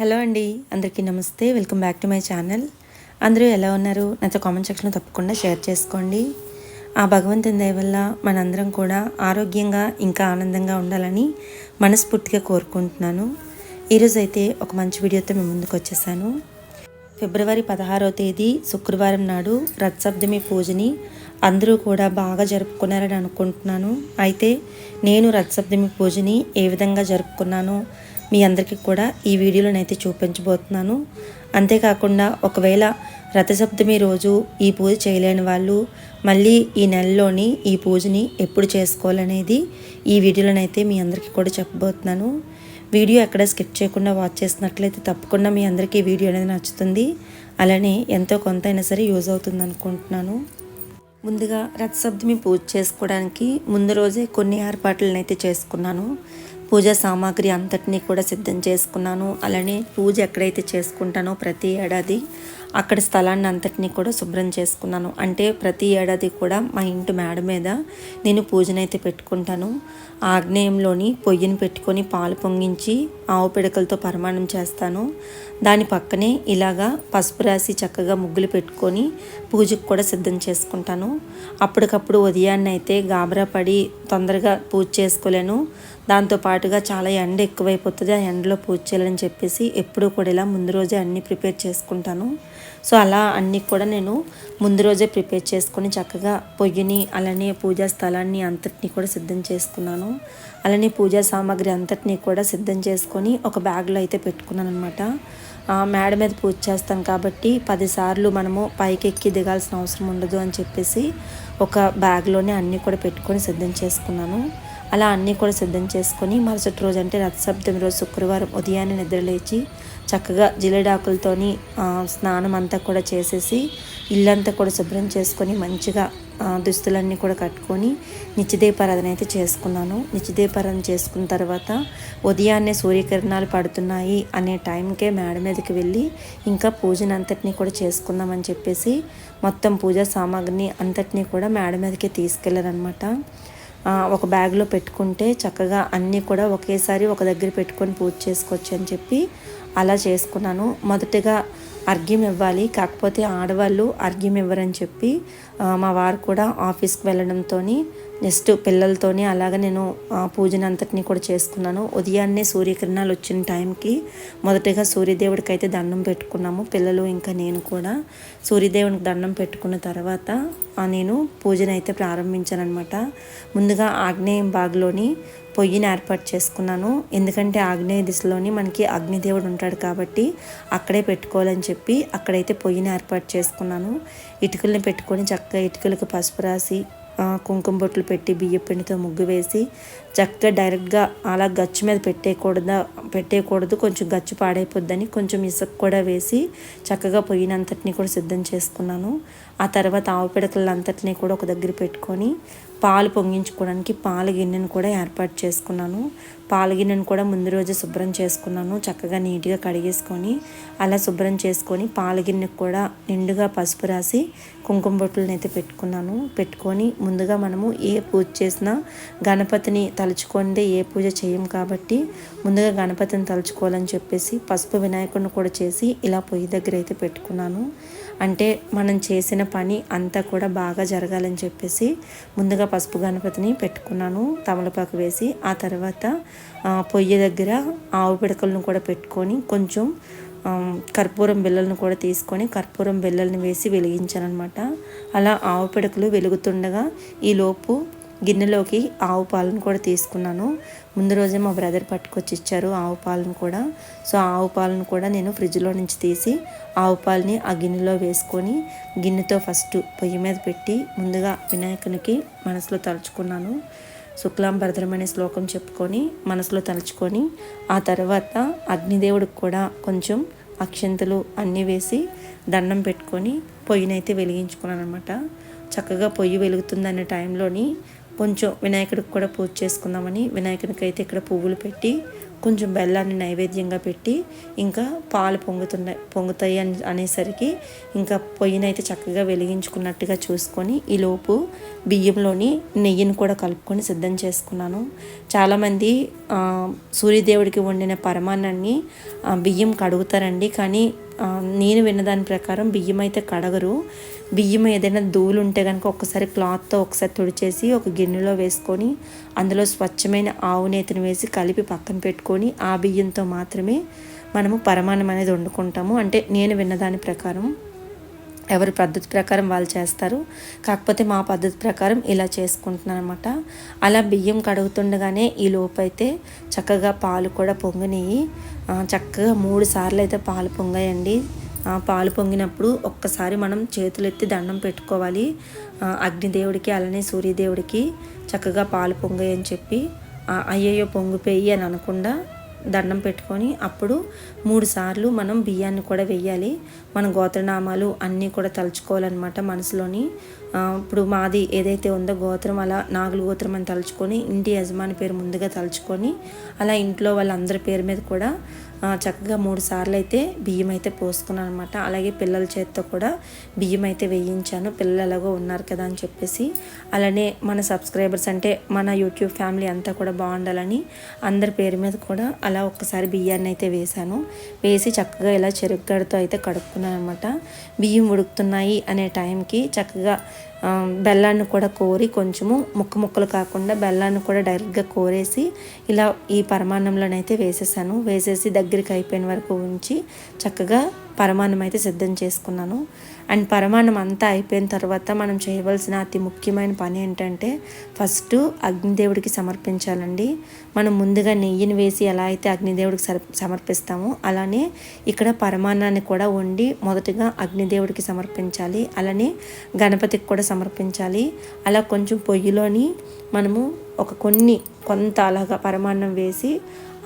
Hello అండి అందరికీ నమస్తే. Welcome back to my channel. అందరూ ఎలా ఉన్నారు? నాతో కామెంట్ సెక్షన్లో తప్పకుండా షేర్ చేసుకోండి. ఆ భగవంతుని దయ వల్ల మనందరం కూడా ఆరోగ్యంగా ఇంకా ఆనందంగా ఉండాలని మనస్ఫూర్తిగా కోరుకుంటున్నాను. ఈరోజు అయితే ఒక మంచి వీడియోతో మేము ముందుకు వచ్చేసాను. ఫిబ్రవరి పదహారో తేదీ శుక్రవారం నాడు రథసప్తమి పూజని అందరూ కూడా బాగా జరుపుకున్నారని అనుకుంటున్నాను. అయితే నేను రథసప్తమి పూజని ఏ విధంగా జరుపుకున్నానో? మీ అందరికీ కూడా ఈ వీడియోలోనైతే చూపించబోతున్నాను. అంతేకాకుండా ఒకవేళ రథసప్తమి రోజు ఈ పూజ చేయలేని వాళ్ళు మళ్ళీ ఈ నెలలోని ఈ పూజని ఎప్పుడు చేసుకోవాలనేది ఈ వీడియోలోనైతే మీ అందరికీ కూడా చెప్పబోతున్నాను. వీడియో ఎక్కడ స్కిప్ చేయకుండా వాచ్ చేసినట్లయితే తప్పకుండా మీ అందరికీ ఈ వీడియో అనేది నచ్చుతుంది. అలానే ఎంతో కొంత అయినా సరే యూజ్ అవుతుంది అనుకుంటున్నాను. ముందుగా రథసప్తమి పూజ చేసుకోవడానికి ముందు రోజే కొన్ని ఏర్పాట్లను అయితే చేసుకున్నాను. పూజా సామాగ్రి అంతటినీ కూడా సిద్ధం చేసుకున్నాను. అలానే పూజ ఎక్కడైతే చేసుకుంటానో ప్రతి ఏడాది అక్కడ స్థలాన్ని అంతటినీ కూడా శుభ్రం చేసుకున్నాను. అంటే ప్రతి ఏడాది కూడా మా ఇంటి మేడ మీద నేను పూజనైతే పెట్టుకుంటాను. ఆగ్నేయంలోని పొయ్యిని పెట్టుకొని పాలు పొంగించి ఆవు పిడకలతో పరమాణం చేస్తాను. దాని పక్కనే ఇలాగా పసుపు రాసి చక్కగా ముగ్గులు పెట్టుకొని పూజకు కూడా సిద్ధం చేసుకుంటాను. అప్పటికప్పుడు ఉదయాన్నే అయితే గాబరా పడి తొందరగా పూజ చేసుకోలేను. దాంతో పాటుగా చాలా ఎండ ఎక్కువైపోతుంది ఆ ఎండలో పూజ చేయాలని చెప్పేసి ఎప్పుడూ కూడా ఇలా ముందు రోజే అన్నీ ప్రిపేర్ చేసుకుంటాను. సో అలా అన్నీ కూడా నేను ముందు రోజే ప్రిపేర్ చేసుకొని చక్కగా పొయ్యిని అలానే పూజా స్థలాన్ని అంతటినీ కూడా సిద్ధం చేసుకున్నాను. అలానే పూజా సామాగ్రి అంతటినీ కూడా సిద్ధం చేసుకొని ఒక బ్యాగ్లో అయితే పెట్టుకున్నాను అనమాట మేడ మీద పూజ చేస్తాం కాబట్టి పదిసార్లు మనము పైకి ఎక్కి దిగాల్సిన అవసరం ఉండదు అని చెప్పేసి ఒక బ్యాగ్లోనే అన్నీ కూడా పెట్టుకొని సిద్ధం చేసుకున్నాను. అలా అన్నీ కూడా సిద్ధం చేసుకొని మరుసటి రోజు అంటే రథసప్తమి రోజు శుక్రవారం ఉదయాన్నే నిద్రలేచి చక్కగా జిల్లెడాకులతోని స్నానం అంతా కూడా చేసేసి ఇల్లంతా కూడా శుభ్రం చేసుకొని మంచిగా దుస్తులన్నీ కూడా కట్టుకొని నిత్యదీపారాధన అయితే చేసుకున్నాను. నిత్యదీపారాధన చేసుకున్న తర్వాత ఉదయాన్నే సూర్యకిరణాలు పడుతున్నాయి అనే టైంకే మేడ మీదకి వెళ్ళి ఇంకా పూజను అంతటినీ కూడా చేసుకుందామని చెప్పేసి మొత్తం పూజా సామాగ్రిని అంతటినీ కూడా మేడ మీదకి తీసుకెళ్ళారనమాట ఒక బ్యాగ్లో పెట్టుకుంటే చక్కగా అన్నీ కూడా ఒకేసారి ఒక దగ్గర పెట్టుకొని పూజ చేసుకోవచ్చు అని చెప్పి అలా చేసుకున్నాను. మొదటగా అర్ఘ్యం ఇవ్వాలి. కాకపోతే ఆడవాళ్ళు అర్ఘ్యం ఇవ్వరని చెప్పి మా వారు కూడా ఆఫీస్కి వెళ్ళడంతో నెక్స్ట్ పిల్లలతోని అలాగ నేను పూజను అంతటినీ కూడా చేసుకున్నాను. ఉదయాన్నే సూర్యకిరణాలు వచ్చిన టైంకి మొదటగా సూర్యదేవుడికి అయితే దండం పెట్టుకున్నాము. పిల్లలు ఇంకా నేను కూడా. సూర్యదేవునికి దండం పెట్టుకున్న తర్వాత నేను పూజను అయితే ప్రారంభించాను అనమాట ముందుగా ఆగ్నేయం బాగ్లోని పొయ్యిని ఏర్పాటు చేసుకున్నాను. ఎందుకంటే ఆగ్నేయ దిశలోని మనకి అగ్నిదేవుడు ఉంటాడు కాబట్టి అక్కడే పెట్టుకోవాలని చెప్పి అక్కడైతే పొయ్యిని ఏర్పాటు చేసుకున్నాను. ఇటుకల్ని పెట్టుకొని చక్కగా ఇటుకలకు పసుపు రాసి కుంకుమ బొట్లు పెట్టి బియ్య పిండితో ముగ్గు వేసి చక్కగా డైరెక్ట్గా అలా గచ్చు మీద పెట్టేయకూడదు పెట్టేయకూడదు కొంచెం గచ్చు పాడైపోద్దని కొంచెం ఇసుక కూడా వేసి చక్కగా పొయ్యినంతటిని కూడా సిద్ధం చేసుకున్నాను. ఆ తర్వాత ఆవు పిడకలంతటినీ కూడా ఒక దగ్గర పెట్టుకొని పాలు పొంగించుకోవడానికి పాల గిన్నెను కూడా ఏర్పాటు చేసుకున్నాను. పాల గిన్నెను కూడా ముందు రోజు శుభ్రం చేసుకున్నాను. చక్కగా నీట్గా కడిగేసుకొని అలా శుభ్రం చేసుకొని పాల గిన్నెకు కూడా నిండుగా పసుపు రాసి కుంకుమ బొట్టులను అయితే పెట్టుకున్నాను. పెట్టుకొని ముందుగా మనము ఏ పూజ చేసినా గణపతిని తలుచుకుంటే ఏ పూజ చేయం కాబట్టి ముందుగా గణపతిని తలుచుకోవాలని చెప్పేసి పసుపు వినాయకుడిని కూడా చేసి ఇలా పొయ్యి దగ్గర అయితే పెట్టుకున్నాను. అంటే మనం చేసిన పని అంతా కూడా బాగా జరగాలని చెప్పేసి ముందుగా పసుపు గణపతిని పెట్టుకున్నాను తమలపాకు వేసి ఆ తర్వాత పొయ్యి దగ్గర ఆవు పిడకలను కూడా పెట్టుకొని కొంచెం కర్పూరం బిళ్ళలను కూడా తీసుకొని కర్పూరం బిళ్ళల్ని వేసి వెలిగించాను అనమాట అలా ఆవు పిడకలు వెలుగుతుండగా ఈలోపు గిన్నెలోకి ఆవు పాలను కూడా తీసుకున్నాను. ముందు రోజే మా బ్రదర్ పట్టుకొచ్చి ఇచ్చారు ఆవు పాలను కూడా. సో ఆవు పాలను కూడా నేను ఫ్రిడ్జ్లో నుంచి తీసి ఆవు పాలని ఆ గిన్నెలో వేసుకొని గిన్నెతో ఫస్ట్ పొయ్యి మీద పెట్టి ముందుగా వినాయకునికి మనసులో తలుచుకున్నాను. శుక్లాం భద్రం అనే శ్లోకం చెప్పుకొని మనసులో తలుచుకొని ఆ తర్వాత అగ్నిదేవుడికి కూడా కొంచెం అక్షంతలు అన్నీ వేసి దండం పెట్టుకొని పొయ్యినైతే వెలిగించుకున్నాను అనమాట చక్కగా పొయ్యి వెలుగుతుందనే టైంలోని కొంచెం వినాయకుడికి కూడా పూజ చేసుకుందామని వినాయకుడికి అయితే ఇక్కడ పువ్వులు పెట్టి కొంచెం బెల్లాన్ని నైవేద్యంగా పెట్టి ఇంకా పాలు పొంగుతున్నాయి పొంగుతాయి అని అనేసరికి ఇంకా పొయ్యినైతే చక్కగా వెలిగించుకున్నట్టుగా చూసుకొని ఈలోపు బియ్యంలోని నెయ్యిని కూడా కలుపుకొని సిద్ధం చేసుకున్నాను. చాలామంది సూర్యదేవుడికి వండిన పరమాన్నాన్ని బియ్యం కడుగుతారండి. కానీ నేను విన్న దాని ప్రకారం బియ్యం అయితే కడగరు. బియ్యం ఏదైనా ధూళి ఉంటే కనుక ఒక్కసారి క్లాత్తో ఒకసారి తుడిచేసి ఒక గిన్నెలో వేసుకొని అందులో స్వచ్ఛమైన ఆవు నేతిని వేసి కలిపి పక్కన పెట్టుకొని ఆ బియ్యంతో మాత్రమే మనము పరమాన్నం అనేది వండుకుంటాము. అంటే నేను విన్నదాని ప్రకారం ఎవరి పద్ధతి ప్రకారం వాళ్ళు చేస్తారు. కాకపోతే మా పద్ధతి ప్రకారం ఇలా చేసుకుంటున్నాను అనమాట అలా బియ్యం కడుగుతుండగానే ఈ లోపైతే చక్కగా పాలు కూడా పొంగినాయి. చక్కగా మూడు సార్లు అయితే పాలు పొంగాయండి. పాలు పొంగినప్పుడు ఒక్కసారి మనం చేతులు ఎత్తి దండం పెట్టుకోవాలి. అగ్నిదేవుడికి అలానే సూర్యదేవుడికి చక్కగా పాలు పొంగాయని చెప్పి అయ్యయ్యో పొంగిపోయి అని అనకుండా దండం పెట్టుకొని అప్పుడు మూడు సార్లు మనం బియ్యాన్ని కూడా వెయ్యాలి. మన గోత్రనామాలు అన్నీ కూడా తలుచుకోవాలన్నమాట మనసులోని. ఇప్పుడు మాది ఏదైతే ఉందో గోత్రం అలా నాగులు గోత్రం అని తలుచుకొని ఇంటి యజమాని పేరు ముందుగా తలుచుకొని అలా ఇంట్లో వాళ్ళందరి పేరు మీద కూడా చక్కగా మూడు సార్లు అయితే బియ్యం అయితే పోసుకున్నాను అనమాట అలాగే పిల్లల చేతితో కూడా బియ్యం అయితే వేయించాను. పిల్లలు ఎలాగో ఉన్నారు కదా అని చెప్పేసి. అలానే మన సబ్స్క్రైబర్స్ అంటే మన యూట్యూబ్ ఫ్యామిలీ అంతా కూడా బాగుండాలని అందరి పేరు మీద కూడా అలా ఒక్కసారి బియ్యాన్ని అయితే వేశాను. వేసి చక్కగా ఇలా చెరుగ్గడతో అయితే కడుక్కున్నాను అనమాట బియ్యం ఉడుకుతున్నాయి అనే టైంకి చక్కగా బెల్లాన్ని కూడా కోరి కొంచెము ముక్క ముక్కలు కాకుండా బెల్లాన్ని కూడా డైరెక్ట్గా కోరేసి ఇలా ఈ పరమాన్నంలోనైతే వేసేసాను. వేసేసి దగ్గరికి అయిపోయిన వరకు ఉంచి చక్కగా పరమాన్నం అయితే సిద్ధం చేసుకున్నాను. అండ్ పరమాన్నం అంతా అయిపోయిన తర్వాత మనం చేయవలసిన అతి ముఖ్యమైన పని ఏంటంటే ఫస్ట్ అగ్నిదేవుడికి సమర్పించాలండి. మనం ముందుగా నెయ్యిని వేసి ఎలా అయితే అగ్నిదేవుడికి సమర్పిస్తామో అలానే ఇక్కడ పరమాన్నాన్ని కూడా వండి మొదటగా అగ్నిదేవుడికి సమర్పించాలి. అలానే గణపతికి కూడా సమర్పించాలి. అలా కొంచెం పొయ్యిలోని మనము ఒక కొన్ని కొంత అలాగా పరమాన్నం వేసి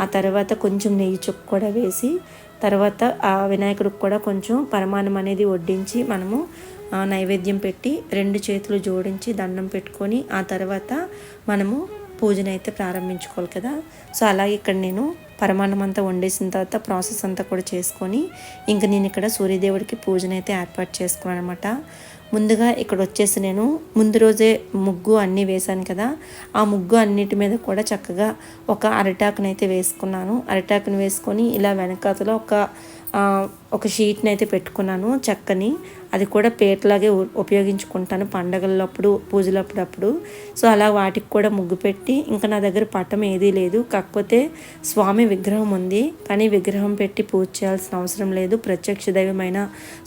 ఆ తర్వాత కొంచెం నెయ్యి చుక్క కూడా వేసి తర్వాత ఆ వినాయకుడికి కూడా కొంచెం పరమాన్నం అనేది వడ్డించి మనము నైవేద్యం పెట్టి రెండు చేతులు జోడించి దండం పెట్టుకొని ఆ తర్వాత మనము పూజనైతే ప్రారంభించుకోవాలి కదా. సో అలాగే ఇక్కడ నేను పరమాన్నం అంతా వండేసిన తర్వాత ప్రాసెస్ అంతా కూడా చేసుకొని ఇంక నేను ఇక్కడ సూర్యదేవుడికి పూజనైతే ఏర్పాటు చేసుకున్నాను అనమాట ముందుగా ఇక్కడ వచ్చేసి నేను ముందు రోజే ముగ్గు అన్నీ వేశాను కదా ఆ ముగ్గు అన్నిటి మీద కూడా చక్కగా ఒక అరిటాకునైతే వేసుకున్నాను. అరిటాకుని వేసుకొని ఇలా వెనకాతలో ఒక ఒక షీట్ని అయితే పెట్టుకున్నాను చక్కని. అది కూడా పేటలాగే ఉపయోగించుకుంటాను పండగలప్పుడు పూజలప్పుడప్పుడు. సో అలా వాటికి కూడా ముగ్గు పెట్టి ఇంకా నా దగ్గర పట్టం ఏదీ లేదు. కాకపోతే స్వామి విగ్రహం ఉంది. కానీ విగ్రహం పెట్టి పూజ చేయాల్సిన అవసరం లేదు. ప్రత్యక్ష దైవమైన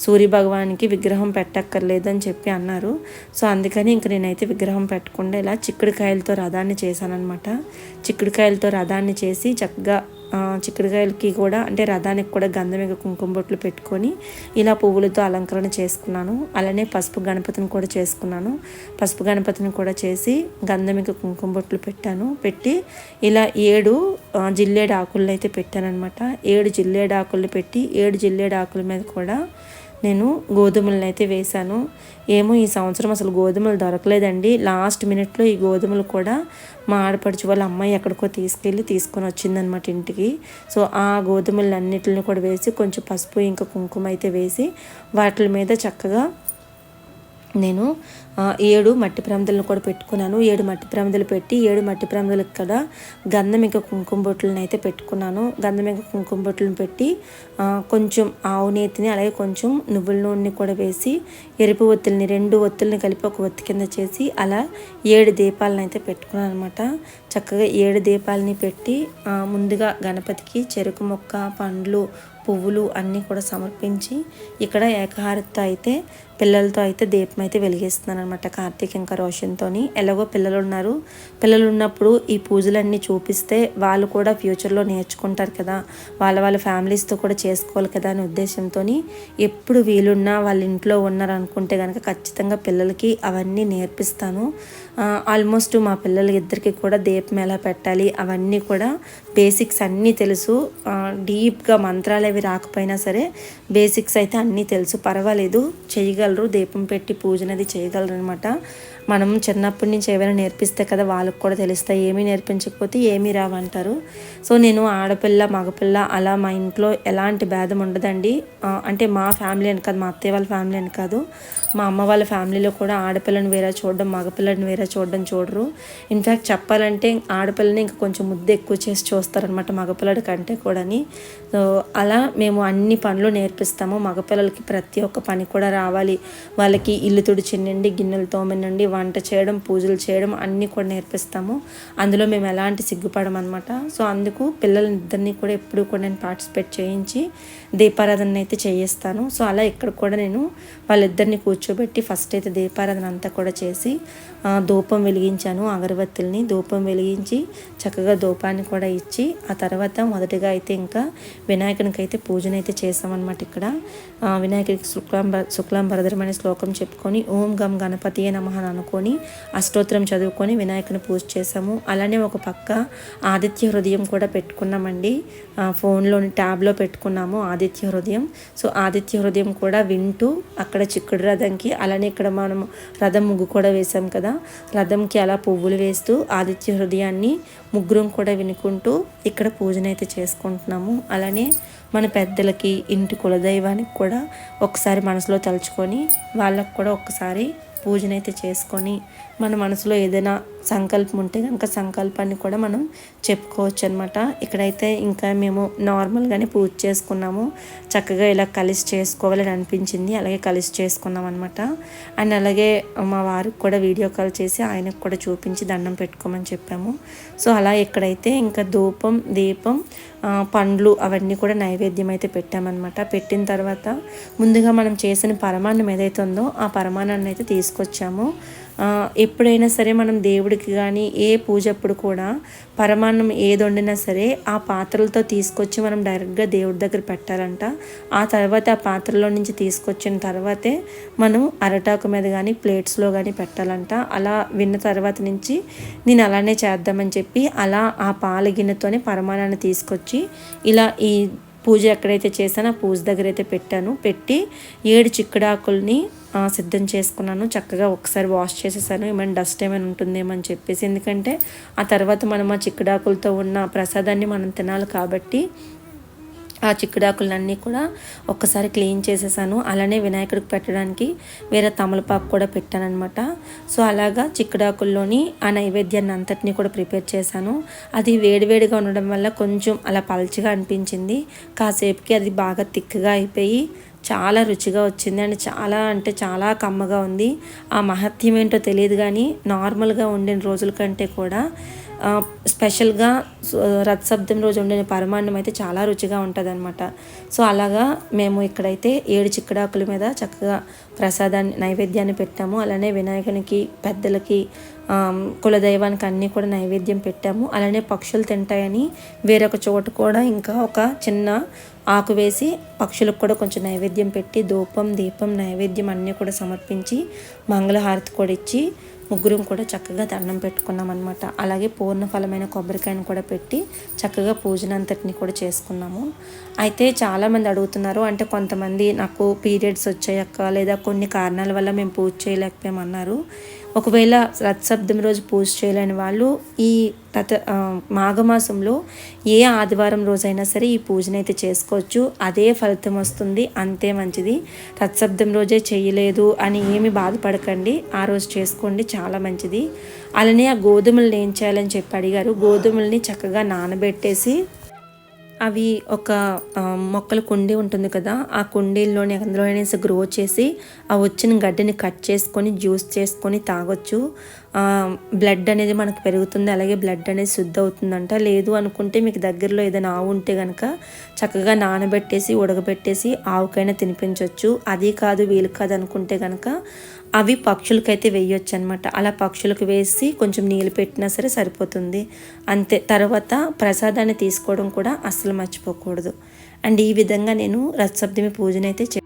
సూర్య భగవానికి విగ్రహం పెట్టక్కర్లేదు అని చెప్పి అన్నారు. సో అందుకని ఇంక నేనైతే విగ్రహం పెట్టకుండా ఇలా చిక్కుడుకాయలతో రథాన్ని చేశానమాట చిక్కుడుకాయలతో రథాన్ని చేసి చక్కగా చిక్కుడుకాయలకి కూడా అంటే రథానికి కూడా గంధమిగ కుంకుమ బొట్లు పెట్టుకొని ఇలా పువ్వులతో అలంకరణ చేసుకున్నాను. అలానే పసుపు గణపతిని కూడా చేసుకున్నాను. పసుపు గణపతిని కూడా చేసి గంధమిక కుంకుమ బొట్లు పెట్టాను. పెట్టి ఇలా ఏడు జిల్లేడు ఆకులను అయితే పెట్టాననమాట ఏడు జిల్లేడు ఆకులు పెట్టి ఏడు జిల్లేడు ఆకుల మీద కూడా నేను గోధుమలను అయితే వేశాను. ఏమో ఈ సంవత్సరం అసలు గోధుమలు దొరకలేదండి. లాస్ట్ మినిట్లో ఈ గోధుమలు కూడా మా ఆడపడుచు వాళ్ళ అమ్మాయి ఎక్కడికో తీసుకెళ్ళి తీసుకొని వచ్చిందనమాట ఇంటికి. సో ఆ గోధుమలన్నిటిని కూడా వేసి కొంచెం పసుపు ఇంకా కుంకుమ అయితే వేసి వాటి మీద చక్కగా నేను ఏడు మట్టి ప్రమిదలను కూడా పెట్టుకున్నాను. ఏడు మట్టి ప్రమిదలు పెట్టి ఏడు మట్టి ప్రమిదలకు కూడా గంధం ఇంకా కుంకుమ బొట్లను అయితే పెట్టుకున్నాను. గంధం ఇంకా కుంకుమ బొట్లను పెట్టి కొంచెం ఆవు నేతిని అలాగే కొంచెం నువ్వుల నూనెని కూడా వేసి ఎరుపు ఒత్తుల్ని రెండు ఒత్తుల్ని కలిపి ఒక ఒత్తి కింద చేసి అలా ఏడు దీపాలను అయితే పెట్టుకున్నాను అనమాట చక్కగా ఏడు దీపాలని పెట్టి ముందుగా గణపతికి చెరుకు మొక్క పండ్లు పువ్వులు అన్నీ కూడా సమర్పించి ఇక్కడ ఏకహారతితో అయితే పిల్లలతో అయితే దీపం అయితే వెలిగిస్తున్నాను అనమాట కార్తీక్ ఇంకా రోషన్తో ఎలాగో పిల్లలు ఉన్నారు. పిల్లలు ఉన్నప్పుడు ఈ పూజలన్నీ చూపిస్తే వాళ్ళు కూడా ఫ్యూచర్లో నేర్చుకుంటారు కదా. వాళ్ళ వాళ్ళ ఫ్యామిలీస్తో కూడా చేసుకోవాలి కదా అనే ఉద్దేశంతో ఎప్పుడు వీలున్నా వాళ్ళ ఇంట్లో ఉన్నారు అనుకుంటే కనుక ఖచ్చితంగా పిల్లలకి అవన్నీ నేర్పిస్తాను. ఆల్మోస్ట్ మా పిల్లలు ఇద్దరికి కూడా దీపం ఎలా పెట్టాలి అవన్నీ కూడా బేసిక్స్ అన్నీ తెలుసు. డీప్గా మంత్రాలు అవి రాకపోయినా సరే బేసిక్స్ అయితే అన్నీ తెలుసు. పర్వాలేదు చేయగలరు. దీపం పెట్టి పూజనది చేయగలరు అనమాట మనం చిన్నప్పటి నుంచి ఏమైనా నేర్పిస్తే కదా వాళ్ళకి కూడా తెలుస్తాయి. ఏమీ నేర్పించకపోతే ఏమీ రావంటారు. సో నేను ఆడపిల్ల మగపిల్ల అలా మా ఇంట్లో ఎలాంటి భేదం ఉండదండి. అంటే మా ఫ్యామిలీ అని కాదు మా అత్తయ్య వాళ్ళ ఫ్యామిలీ అని కాదు. మా అమ్మ వాళ్ళ ఫ్యామిలీలో కూడా ఆడపిల్లని వేరే చూడడం మగపిల్లని వేరే చూడడం చూడరు. ఇన్ఫ్యాక్ట్ చెప్పాలంటే ఆడపిల్లని ఇంకా కొంచెం ముద్ద ఎక్కువ చేసి చూస్తారనమాట మగపిల్లడి కంటే కూడాని. సో అలా మేము అన్ని పనులు నేర్పిస్తాము. మగపిల్లలకి ప్రతి ఒక్క పని కూడా రావాలి. వాళ్ళకి ఇల్లు తుడిచినండి గిన్నెలు తోమినండి వంట చేయడం పూజలు చేయడం అన్నీ కూడా నేర్పిస్తాము. అందులో మేము ఎలాంటి సిగ్గుపడమన్నమాట సో అందుకు పిల్లలిద్దరినీ కూడా ఎప్పుడు కూడా నేను పార్టిసిపేట్ చేయించి దీపారాధన అయితే చేయిస్తాను. సో అలా ఇక్కడ కూడా నేను వాళ్ళిద్దరిని కూర్చోబెట్టి ఫస్ట్ అయితే దీపారాధన అంతా కూడా చేసి ధూపం వెలిగించాను అగరబత్తుల్ని. ధూపం వెలిగించి చక్కగా ధూపాన్ని కూడా ఇచ్చి ఆ తర్వాత మొదటిగా అయితే ఇంకా వినాయకునికి అయితే పూజనైతే చేసామన్నమాట ఇక్కడ. వినాయకుడికి శుక్లాం శుక్లాం భరధరమైన శ్లోకం చెప్పుకొని ఓం గం గణపతి నమ చదువుకొని అష్టోత్తరం చదువుకొని వినాయకుని పూజ చేసాము అలానే ఒక పక్క ఆదిత్య హృదయం కూడా పెట్టుకున్నామండి. ఫోన్లోని ట్యాబ్లో పెట్టుకున్నాము ఆదిత్య హృదయం. సో ఆదిత్య హృదయం కూడా వింటూ అక్కడ చిక్కుడు రథంకి అలానే ఇక్కడ మనం రథం ముగ్గు కూడా వేసాం కదా. రథంకి అలా పువ్వులు వేస్తూ ఆదిత్య హృదయాన్ని ముగ్గురం కూడా వినుకుంటూ ఇక్కడ పూజనైతే చేసుకుంటున్నాము. అలానే మన పెద్దలకి ఇంటి కులదైవానికి కూడా ఒకసారి మనసులో తలుచుకొని వాళ్ళకు కూడా ఒక్కసారి పూజనైతే చేసుకొని మన మనసులో ఏదైనా సంకల్పం ఉంటే కనుక సంకల్పాన్ని కూడా మనం చెప్పుకోవచ్చు అనమాట ఇక్కడైతే ఇంకా మేము నార్మల్గానే పూజ చేసుకున్నాము. చక్కగా ఇలా కలిసి చేసుకోవాలని అనిపించింది. అలాగే కలిసి చేసుకున్నాం అనమాట అండ్ అలాగే మా వారికి కూడా వీడియో కాల్ చేసి ఆయనకు కూడా చూపించి దండం పెట్టుకోమని చెప్పాము. సో అలా ఇక్కడైతే ఇంకా ధూపం దీపం పండ్లు అవన్నీ కూడా నైవేద్యం అయితే పెట్టామన్నమాట. పెట్టిన తర్వాత ముందుగా మనం చేసిన పరమాన్నం ఏదైతే ఉందో ఆ పరమాన్నాన్ని అయితే తీసుకొచ్చాము. ఎప్పుడైనా సరే మనం దేవుడికి కానీ ఏ పూజ అప్పుడు కూడా పరమాన్నం ఏది వండినా సరే ఆ పాత్రలతో తీసుకొచ్చి మనం డైరెక్ట్గా దేవుడి దగ్గర పెట్టాలంట. ఆ తర్వాత ఆ పాత్రలో నుంచి తీసుకొచ్చిన తర్వాతే మనం అరటాకు మీద కానీ ప్లేట్స్లో కానీ పెట్టాలంట. అలా విన్న తర్వాత నుంచి నేను అలానే చేద్దామని చెప్పి అలా ఆ పాల గిన్నెతోనే పరమాణాన్ని తీసుకొచ్చి ఇలా ఈ పూజ ఎక్కడైతే చేశానో ఆ పూజ దగ్గర అయితే పెట్టాను. పెట్టి ఏడు చిక్కుడాకుల్ని సిద్ధం చేసుకున్నాను. చక్కగా ఒకసారి వాష్ చేసేసాను. ఏమైనా డస్ట్ ఏమైనా ఉంటుందేమని చెప్పేసి. ఎందుకంటే ఆ తర్వాత మనం ఆ చిక్కుడాకులతో ఉన్న ప్రసాదాన్ని మనం తినాలి కాబట్టి ఆ చిక్కుడాకులన్నీ కూడా ఒక్కసారి క్లీన్ చేసేసాను. అలానే వినాయకుడికి పెట్టడానికి వేరే తమలపాకు కూడా పెట్టానమాట సో అలాగా చిక్కుడాకుల్లోని ఆ నైవేద్యాన్ని అంతటినీ కూడా ప్రిపేర్ చేశాను. అది వేడివేడిగా ఉండడం వల్ల కొంచెం అలా పల్చిగా అనిపించింది. కాసేపుకి అది బాగా థిక్గా అయిపోయి చాలా రుచిగా వచ్చింది అండ్ చాలా అంటే చాలా కమ్మగా ఉంది. ఆ మహత్యం ఏంటో తెలియదు కానీ నార్మల్గా ఉండిన రోజుల కంటే కూడా స్పెషల్గా రథసప్తం రోజు ఉండే పరమాన్నం అయితే చాలా రుచిగా ఉంటుంది అనమాట సో అలాగా మేము ఇక్కడైతే ఏడు చిక్కడాకుల మీద చక్కగా ప్రసాదాన్ని నైవేద్యాన్ని పెట్టాము. అలానే వినాయకునికి పెద్దలకి కులదైవానికి అన్నీ కూడా నైవేద్యం పెట్టాము. అలానే పక్షులు తింటాయని వేరొక చోట కూడా ఇంకా ఒక చిన్న ఆకు వేసి పక్షులకు కూడా కొంచెం నైవేద్యం పెట్టి ధూపం దీపం నైవేద్యం అన్నీ కూడా సమర్పించి మంగళహారతి కూడా ఇచ్చి ముగ్గురం కూడా చక్కగా దండం పెట్టుకున్నాం అనమాట అలాగే పూర్ణఫలమైన కొబ్బరికాయను కూడా పెట్టి చక్కగా పూజనంతటిని కూడా చేసుకున్నాము. అయితే చాలామంది అడుగుతున్నారు అంటే కొంతమంది నాకు పీరియడ్స్ వచ్చాయక్క లేదా కొన్ని కారణాల వల్ల మేము పూజ చేయలేకపోయామన్నారు. ఒకవేళ రథసప్తమి రోజు పూజ చేయలేని వాళ్ళు ఈ రథ మాఘమాసంలో ఏ ఆదివారం రోజైనా సరే ఈ పూజనైతే చేసుకోవచ్చు. అదే ఫలితం వస్తుంది. అంతే మంచిది. రథసప్తం రోజే చేయలేదు అని ఏమి బాధపడకండి. ఆ రోజు చేసుకోండి. చాలా మంచిది. అలానే ఆ గోధుమలను ఏం చేయాలని చెప్పి అడిగారు. గోధుమల్ని చక్కగా నానబెట్టేసి అవి ఒక మొక్కల కుండీ ఉంటుంది కదా ఆ కుండీల్లోనే అందులోనే గ్రో చేసి ఆ వచ్చిన గడ్డిని కట్ చేసుకొని జ్యూస్ చేసుకొని తాగొచ్చు. బ్లడ్ అనేది మనకు పెరుగుతుంది అలాగే బ్లడ్ అనేది శుద్ధి అవుతుందంట లేదు అనుకుంటే మీకు దగ్గరలో ఏదైనా ఆవు ఉంటే కనుక చక్కగా నానబెట్టేసి ఉడకబెట్టేసి ఆవుకైనా తినిపించవచ్చు అది కాదు వీలు కాదు అనుకుంటే కనుక అవి పక్షులకైతే వేయొచ్చు అనమాట అలా పక్షులకు వేసి కొంచెం నీళ్ళు పెట్టినా సరే సరిపోతుంది. అంతే తర్వాత ప్రసాదాన్ని తీసుకోవడం కూడా అస్సలు మర్చిపోకూడదు. అండ్ ఈ విధంగా నేను రథసప్తమి పూజనైతే